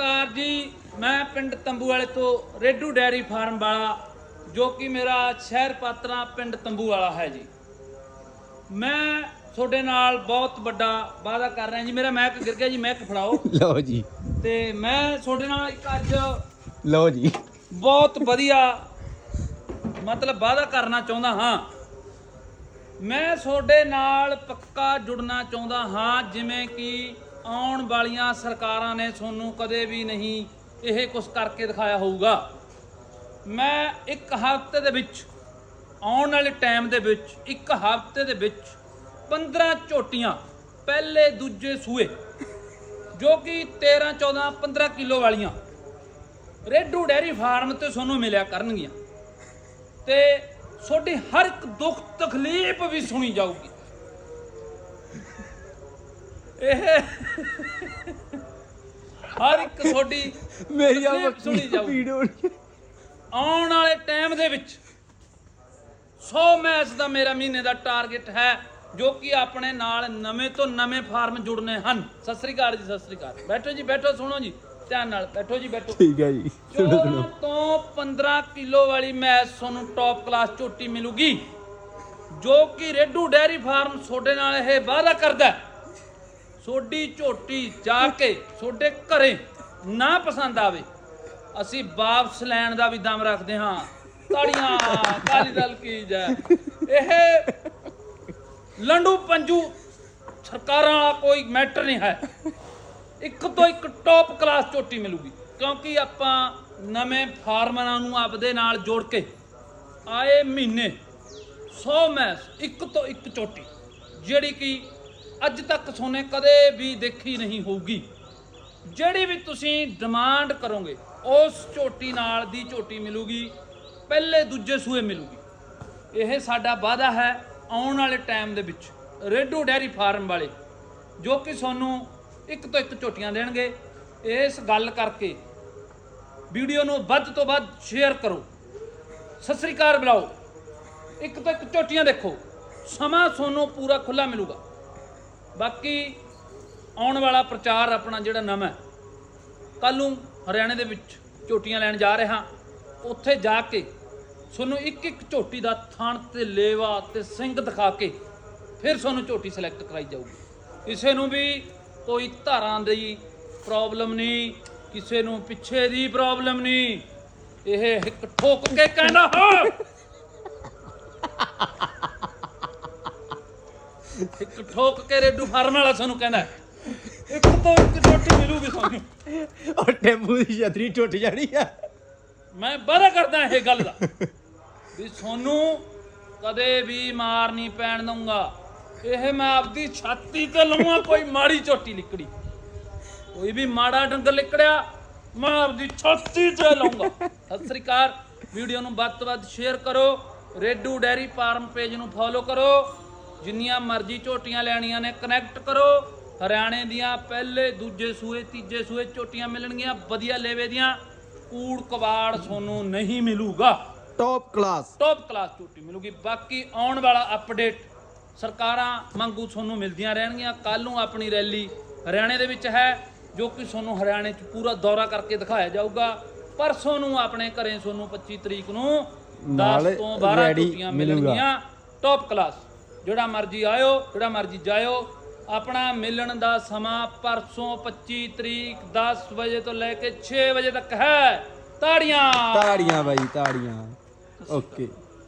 ਅਕਾਲ ਜੀ। ਮੈਂ ਪਿੰਡ ਤੰਬੂ ਵਾਲੇ ਤੋਂ ਰੇਡੂ ਡੈਰੀ ਫਾਰਮ ਵਾਲਾ ਜੋ ਕਿ ਮੇਰਾ ਸ਼ਹਿਰ ਪਾਤਰਾ ਪਿੰਡ ਤੰਬੂ ਵਾਲਾ ਹੈ ਜੀ। ਮੈਂ ਤੁਹਾਡੇ ਨਾਲ ਬਹੁਤ ਵੱਡਾ ਵਾਅਦਾ ਕਰ ਰਿਹਾ ਜੀ। ਮੇਰਾ ਮੈਕ ਗਿਰ ਗਿਆ ਜੀ ਮੈਕ ਫੜਾਓ। ਲਓ ਜੀ। ਤੇ ਮੈਂ ਤੁਹਾਡੇ ਨਾਲ ਇੱਕ ਅੱਜ ਲਓ ਜੀ। ਬਹੁਤ ਵਧੀਆ ਮਤਲਬ ਵਾਅਦਾ ਕਰਨਾ ਚਾਹੁੰਦਾ ਹਾਂ। ਮੈਂ ਤੁਹਾਡੇ ਨਾਲ ਪੱਕਾ ਜੁੜਨਾ ਚਾਹੁੰਦਾ ਹਾਂ ਜਿਵੇਂ ਕਿ ਆਉਣ ਵਾਲੀਆਂ ਸਰਕਾਰਾਂ ਨੇ ਤੁਹਾਨੂੰ ਕਦੇ ਵੀ ਨਹੀਂ ਇਹ ਕੁਝ ਕਰਕੇ ਦਿਖਾਇਆ ਹੋਊਗਾ। ਮੈਂ ਇੱਕ ਹਫ਼ਤੇ ਦੇ ਵਿੱਚ, ਆਉਣ ਵਾਲੇ ਟਾਈਮ ਦੇ ਵਿੱਚ, ਇੱਕ ਹਫ਼ਤੇ ਦੇ ਵਿੱਚ 15 ਝੋਟੀਆਂ ਪਹਿਲੇ ਦੂਜੇ ਸੂਏ, ਜੋ ਕਿ 13 14 15 ਕਿਲੋ ਵਾਲੀਆਂ ਰੇਡੂ ਡੈਰੀ ਫਾਰਮ ਤੇ ਤੁਹਾਨੂੰ ਮਿਲਿਆ ਕਰਨਗੀਆਂ। ਤੇ ਤੁਹਾਡੀ ਹਰ ਇੱਕ ਦੁੱਖ ਤਕਲੀਫ ਵੀ ਸੁਣੀ ਜਾਊਗੀ। ਇਹ ਹਰ ਇੱਕ ਤੁਹਾਡੀ ਮੇਰੀ ਆ ਤਕਲੀਫ ਸੁਣੀ ਜਾਊ। ਵੀਡੀਓ ਆਉਣ ਵਾਲੇ ਟਾਈਮ ਦੇ ਵਿੱਚ 100 ਮੈਚ ਦਾ ਮੇਰਾ ਮਹੀਨੇ ਦਾ ਟਾਰਗੇਟ ਹੈ ਜੋ ਕਿ ਆਪਣੇ ਨਾਲ ਨਵੇਂ ਤੋਂ ਨਵੇਂ ਫਾਰਮ ਜੁੜਨੇ ਹਨ। ਸਤਿ ਸ੍ਰੀ ਅਕਾਲ ਜੀ ਸਤਿ ਸ੍ਰੀ ਅਕਾਲ। ਬੈਠੋ ਜੀ ਬੈਠੋ ਸੁਣੋ ਜੀ ਧਿਆਨ ਨਾਲ ਬੈਠੋ ਜੀ ਬੈਠੋ। ਠੀਕ ਹੈ ਜੀ। ਸੁਣੋ ਸੁਣੋ। 14 ਤੋਂ 15 ਕਿਲੋ ਵਾਲੀ ਮੈਚ ਤੁਹਾਨੂੰ ਟੌਪ ਕਲਾਸ ਝੋਟੀ ਮਿਲੂਗੀ ਜੋ ਕਿ ਰੇਡੂ ਡੈਰੀ ਫਾਰਮ ਤੁਹਾਡੇ ਨਾਲ ਇਹ ਵਾਅਦਾ ਕਰਦਾ ਹੈ। ਤੁਹਾਡੀ ਝੋਟੀ ਜਾ ਕੇ ਤੁਹਾਡੇ ਘਰੇ ਨਾ ਪਸੰਦ ਆਵੇ, ਅਸੀਂ ਵਾਪਸ ਲੈਣ ਦਾ ਵੀ ਦਮ ਰੱਖਦੇ ਹਾਂ। ਤਾੜੀਆਂ ਕਾਲੀ ਦਲ ਕੀ ਜੈ। ਇਹ ਲੰਡੂ ਪੰਜੂ ਸਰਕਾਰਾਂ ਵਾਲਾ ਕੋਈ ਮੈਟਰ ਨਹੀਂ ਹੈ। ਇੱਕ ਤੋਂ ਇੱਕ ਟੌਪ ਕਲਾਸ ਝੋਟੀ ਮਿਲੂਗੀ, ਕਿਉਂਕਿ ਆਪਾਂ ਨਵੇਂ ਫਾਰਮਰਾਂ ਨੂੰ ਆਪਦੇ ਨਾਲ ਜੋੜ ਕੇ ਆਏ ਮਹੀਨੇ 100 ਮੈਚ ਇੱਕ ਤੋਂ ਇੱਕ ਝੋਟੀ, ਜਿਹੜੀ ਕਿ ਅੱਜ ਤੱਕ ਸੋਨੇ ਕਦੇ ਵੀ ਦੇਖੀ ਨਹੀਂ ਹੋਊਗੀ। ਜਿਹੜੀ ਵੀ ਤੁਸੀਂ ਡਿਮਾਂਡ ਕਰੋਗੇ, ਉਸ ਝੋਟੀ ਨਾਲ ਦੀ ਝੋਟੀ ਮਿਲੂਗੀ, ਪਹਿਲੇ ਦੂਜੇ ਸੂਏ ਮਿਲੂਗੀ। ਇਹ ਸਾਡਾ ਵਾਅਦਾ ਹੈ ਆਉਣ ਵਾਲੇ ਟਾਈਮ ਦੇ ਵਿੱਚ ਰੇਡੂ ਡੈਰੀ ਫਾਰਮ ਵਾਲੇ, ਜੋ ਕਿ ਤੁਹਾਨੂੰ ਇੱਕ ਤੋਂ ਇੱਕ ਝੋਟੀਆਂ ਦੇਣਗੇ। ਇਸ ਗੱਲ ਕਰਕੇ ਵੀਡੀਓ ਨੂੰ ਵੱਧ ਤੋਂ ਵੱਧ ਸ਼ੇਅਰ ਕਰੋ। ਸਤਿ ਸ੍ਰੀ ਅਕਾਲ ਬੁਲਾਓ। ਇੱਕ ਤੋਂ ਇੱਕ ਝੋਟੀਆਂ ਦੇਖੋ। ਸਮਾਂ ਤੁਹਾਨੂੰ ਪੂਰਾ ਖੁੱਲਾ ਮਿਲੂਗਾ। ਬਾਕੀ ਆਉਣ ਵਾਲਾ ਪ੍ਰਚਾਰ ਆਪਣਾ ਜਿਹੜਾ ਨਵਾਂ ਕੱਲ ਨੂੰ ਹਰਿਆਣੇ ਦੇ ਵਿੱਚ ਝੋਟੀਆਂ ਲੈਣ ਜਾ ਰਿਹਾ। ਉੱਥੇ ਜਾ ਕੇ ਤੁਹਾਨੂੰ ਇੱਕ ਇੱਕ ਝੋਟੀ ਦਾ ਥਣ ਤੇ ਲੇਵਾ ਤੇ ਸਿੰਘ ਦਿਖਾ ਕੇ ਫਿਰ ਤੁਹਾਨੂੰ ਝੋਟੀ ਸਿਲੈਕਟ ਕਰਾਈ ਜਾਊਗੀ। ਕਿਸੇ ਨੂੰ ਵੀ ਕੋਈ ਧਾਰਾਂ ਦੀ ਪ੍ਰੋਬਲਮ ਨਹੀਂ, ਕਿਸੇ ਨੂੰ ਪਿੱਛੇ ਦੀ ਪ੍ਰੋਬਲਮ ਨਹੀਂ। ਇਹ ਇੱਕ ਠੋਕ ਕੇ ਕਹਿੰਦਾ, ਹਾਂ! ਇੱਕ ਠੋਕ ਕੇ ਰੇਡੂ ਫਾਰਮ ਵਾਲਾ ਸਾਨੂੰ ਕਹਿੰਦਾ। ਇੱਕ ਤੋਂ ਇੱਕ ਝੋਟੀ ਮਿਲੂਗੀ ਤੁਹਾਨੂੰ। ਉਹ ਟੈਂਪੂ ਦੀ ਛਤਰੀ ਟੁੱਟ ਜਾਣੀ ਆ। ਮੈਂ ਵਾਅਦਾ ਕਰਦਾ ਇਹ ਗੱਲ ਦਾ ਵੀ ਤੁਹਾਨੂੰ ਕਦੇ ਵੀ ਮਾਰ ਨਹੀਂ ਪੈਣ ਦਊਂਗਾ। ਇਹ ਮੈਂ ਆਪਦੀ ਛਾਤੀ ਤੇ ਲਵਾਂ ਕੋਈ ਮਾੜੀ ਝੋਟੀ ਲਿਕੜੀ ਕੋਈ ਵੀ ਮਾੜਾ ਡੰਗਰ ਲਿਕੜਿਆ ਮੈਂ ਆਪਦੀ ਛਾਤੀ ਤੇ ਲਾਉਂਗਾ ਸਤਿ ਸ੍ਰੀ ਅਕਾਲ। ਵੀਡੀਓ ਨੂੰ ਵੱਧ ਤੋਂ ਵੱਧ ਸ਼ੇਅਰ ਕਰੋ। ਰੇਡੂ ਡੈਰੀ ਫਾਰਮ ਪੇਜ ਨੂੰ ਫੋਲੋ ਕਰੋ। ਜਿੰਨੀਆਂ ਮਰਜ਼ੀ ਝੋਟੀਆਂ ਲੈਣੀਆਂ ਨੇ ਕਨੈਕਟ ਕਰੋ। ਹਰਿਆਣੇ ਦੀਆਂ ਪਹਿਲੇ ਦੂਜੇ ਸੂਏ ਤੀਜੇ ਸੂਏ ਝੋਟੀਆਂ ਮਿਲਣਗੀਆਂ ਵਧੀਆ ਲੇਵੇ ਦੀਆਂ। ਕੂੜ ਕਬਾੜ ਤੁਹਾਨੂੰ ਨਹੀਂ ਮਿਲੂਗਾ। ਟੌਪ ਕਲਾਸ ਟੌਪ ਕਲਾਸ ਝੋਟੀ ਮਿਲੂਗੀ। ਬਾਕੀ ਆਉਣ ਵਾਲਾ ਅਪਡੇਟ ਸਰਕਾਰਾਂ ਵਾਂਗੂ ਤੁਹਾਨੂੰ ਮਿਲਦੀਆਂ ਰਹਿਣਗੀਆਂ। ਕੱਲ ਨੂੰ ਆਪਣੀ ਰੈਲੀ ਹਰਿਆਣੇ ਦੇ ਵਿੱਚ ਹੈ ਜੋ ਕਿ ਤੁਹਾਨੂੰ ਹਰਿਆਣੇ 'ਚ ਪੂਰਾ ਦੌਰਾ ਕਰਕੇ ਦਿਖਾਇਆ ਜਾਊਗਾ। ਪਰਸੋਂ ਨੂੰ ਆਪਣੇ ਘਰੇ ਤੁਹਾਨੂੰ 25 ਤਰੀਕ ਨੂੰ 10 ਨਾਲ ਤੋਂ 12 ready ਝੋਟੀਆਂ। ਮਿਲਣਗੀਆਂ। ਟੌਪ ਕਲਾਸ ਜਿਹੜਾ ਮਰਜ਼ੀ ਆਇਓ, ਜਿਹੜਾ ਮਰਜ਼ੀ ਜਾਇਓ, ਆਪਣਾ ਮਿਲਣ ਦਾ ਸਮਾਂ ਪਰਸੋਂ 25 ਤਰੀਕ 10 ਵਜੇ ਤੋਂ ਲੈ ਕੇ 6 ਵਜੇ ਤੱਕ ਹੈ। ਤਾੜੀਆਂ। ਤਾੜੀਆਂ ਬਾਈ, ਤਾੜੀਆਂ। ਓਕੇ